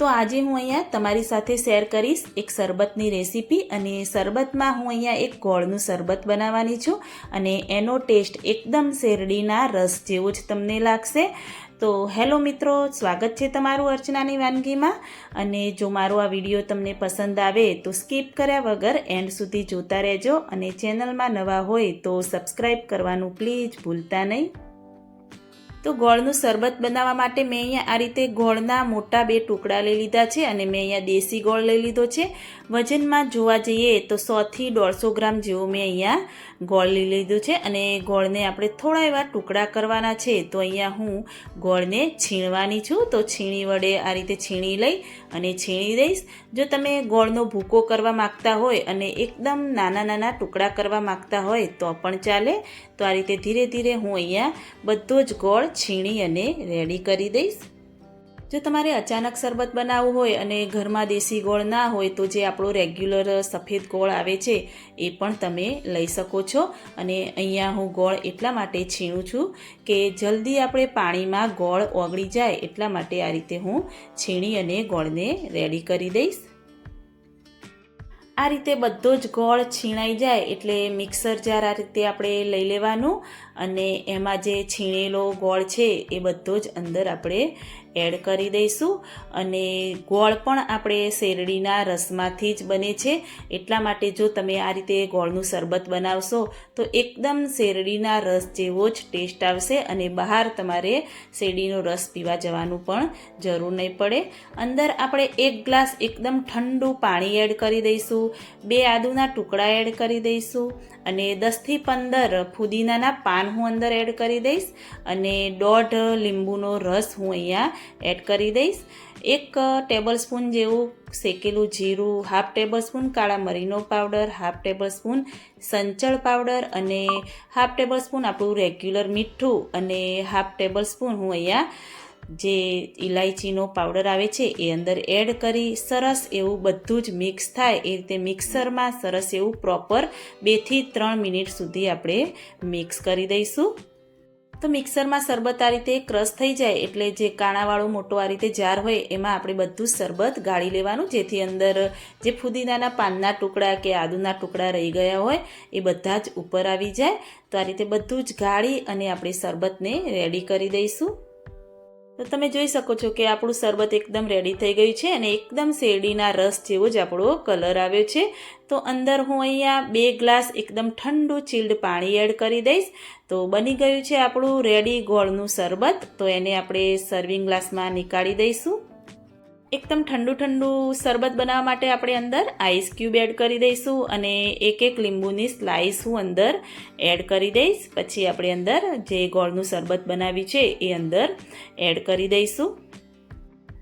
તો આજે હું અહીંયા તમારી સાથે શેર કરીશ એક શરબતની રેસીપી અને શરબતમાં હું અહીંયા એક ગોળનું શરબત બનાવવાની છું અને એનો ટેસ્ટ એકદમ શેરડીના રસ જેવો જ તમને લાગશે. તો હેલો મિત્રો, સ્વાગત છે તમારું અર્ચનાની વાનગીમાં. અને જો મારો આ વીડિયો તમને પસંદ આવે તો સ્કીપ કર્યા વગર એન્ડ સુધી જોતા રહેજો અને ચેનલમાં નવા હોય તો સબસ્ક્રાઈબ કરવાનું પ્લીઝ ભૂલતા નહીં. તો ગોળનું શરબત બનાવવા માટે મેં અહીંયા આ રીતે ગોળના મોટા બે ટુકડા લઈ લીધા છે અને મેં અહીંયા દેશી ગોળ લઈ લીધો છે. વજનમાં જોવા જઈએ તો સોથી દોઢસો ગ્રામ જેવો મેં અહીંયા ગોળ લઈ લીધું છે અને ગોળને આપણે થોડા એવા ટુકડા કરવાના છે. તો અહીંયા હું ગોળને છીણવાની છું. તો છીણી વડે આ રીતે છીણી લઈ અને છીણી દઈશ. જો તમે ગોળનો ભૂકો કરવા માગતા હોય અને એકદમ નાના નાના ટુકડા કરવા માગતા હોય તો પણ ચાલે. તો આ રીતે ધીરે ધીરે હું અહીંયા બધો જ ગોળ છીણી અને રેડી કરી દઈશ. જો તમારે અચાનક શરબત બનાવવું હોય અને ઘરમાં દેશી ગોળ ના હોય તો જે આપણો રેગ્યુલર સફેદ ગોળ આવે છે, એ પણ તમે લઈ શકો છો. અને અહીંયા હું ગોળ એટલા માટે છીણું છું કે જલ્દી આપણે પાણીમાં ગોળ ઓગળી જાય એટલા માટે આ રીતે હું છીણી અને ગોળને રેડી કરી દઈશ. આ રીતે બધો જ ગોળ છીણાઈ જાય એટલે મિક્સર જાર આ રીતે આપણે લઈ લેવાનું અને એમાં જે છીણેલો ગોળ છે એ બધો જ અંદર આપણે એડ કરી દઈશું અને ગોળ પણ આપણે શેરડીના રસમાંથી જ બને છે. એટલા માટે જો તમે આ રીતે ગોળનું શરબત બનાવશો, તો એકદમ શેરડીના રસ જેવો જ ટેસ્ટ આવશે અને બહાર તમારે શેરડીનો રસ પીવા જવાનું પણ જરૂર નહીં પડે. અંદર આપણે એક ગ્લાસ એકદમ ઠંડુ પાણી એડ કરી દઈશું, બે આદુના ટુકડા એડ કરી દઈશું અને દસથી પંદર ફુદીનાના પાન હું અંદર એડ કરી દઈશ અને દોઢ લીંબુનો રસ હું અહીંયા એડ કરી દઈશ. એક ટેબલ સ્પૂન જેવું શેકેલું જીરું હાફ ટેબલ સ્પૂન કાળા મરીનો પાવડર હાફ ટેબલ સ્પૂન સંચળ પાવડર અને હાફ ટેબલ સ્પૂન આપણું રેગ્યુલર મીઠું અને હાફ ટેબલ સ્પૂન હું અહીંયા જે ઇલાયચીનો પાવડર આવે છે એ અંદર એડ કરી સરસ એવું બધું જ મિક્સ થાય. એ રીતે મિક્સરમાં સરસ એવું પ્રોપર બેથી ત્રણ મિનિટ સુધી આપણે મિક્સ કરી દઈશું. તો મિક્સરમાં શરબત આ રીતે ક્રશ થઈ જાય એટલે જે કાણાવાળો મોટો આ રીતે જાર હોય એમાં આપણે બધું શરબત ગાળી લેવાનું, જેથી અંદર જે ફુદીનાના પાનના ટુકડા કે આદુના ટુકડા રહી ગયા હોય એ બધા જ ઉપર આવી જાય. તો આ રીતે બધું જ ગાળી અને આપણે શરબતને રેડી કરી દઈશું. તો તમે જોઈ શકો છો કે આપણું શરબત એકદમ રેડી થઈ ગયું છે અને એકદમ શેરડીના રસ જેવો જ આપણો કલર આવ્યો છે. તો અંદર હું અહીંયા બે ગ્લાસ એકદમ ઠંડુ ચીલ્ડ પાણી એડ કરી દઈશ. તો બની ગયું છે આપણું રેડી ગોળનું શરબત. તો એને આપણે સર્વિંગ ગ્લાસમાં નીકાળી દઈશું. એકદમ ઠંડુ ઠંડુ શરબત બનાવવા માટે આપણે અંદર આઈસ ક્યુબ એડ કરી દઈશું અને એક એક લીંબુની સ્લાઈસ હું અંદર એડ કરી દઈશ. પછી આપણે અંદર જે ગોળનું શરબત બનાવ્યું છે એ અંદર એડ કરી દઈશું.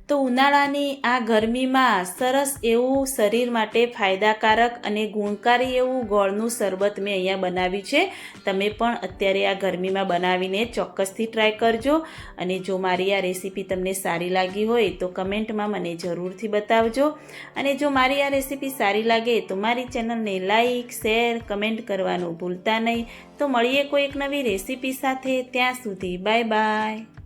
તો ઉનાળાની આ ગરમીમાં સરસ એવું શરીર માટે ફાયદાકારક અને ગુણકારી એવું ગોળનું શરબત મેં અહીંયા બનાવ્યું છે. તમે પણ અત્યારે આ ગરમીમાં બનાવીને ચોક્કસથી ટ્રાય કરજો અને જો મારી આ રેસીપી તમને સારી લાગી હોય તો કમેન્ટમાં મને જરૂરથી બતાવજો. અને જો મારી આ રેસીપી સારી લાગે તો મારી ચેનલને લાઈક શેર કમેન્ટ કરવાનું ભૂલતા નહીં. તો મળીએ કોઈ એક નવી રેસીપી સાથે. ત્યાં સુધી બાય બાય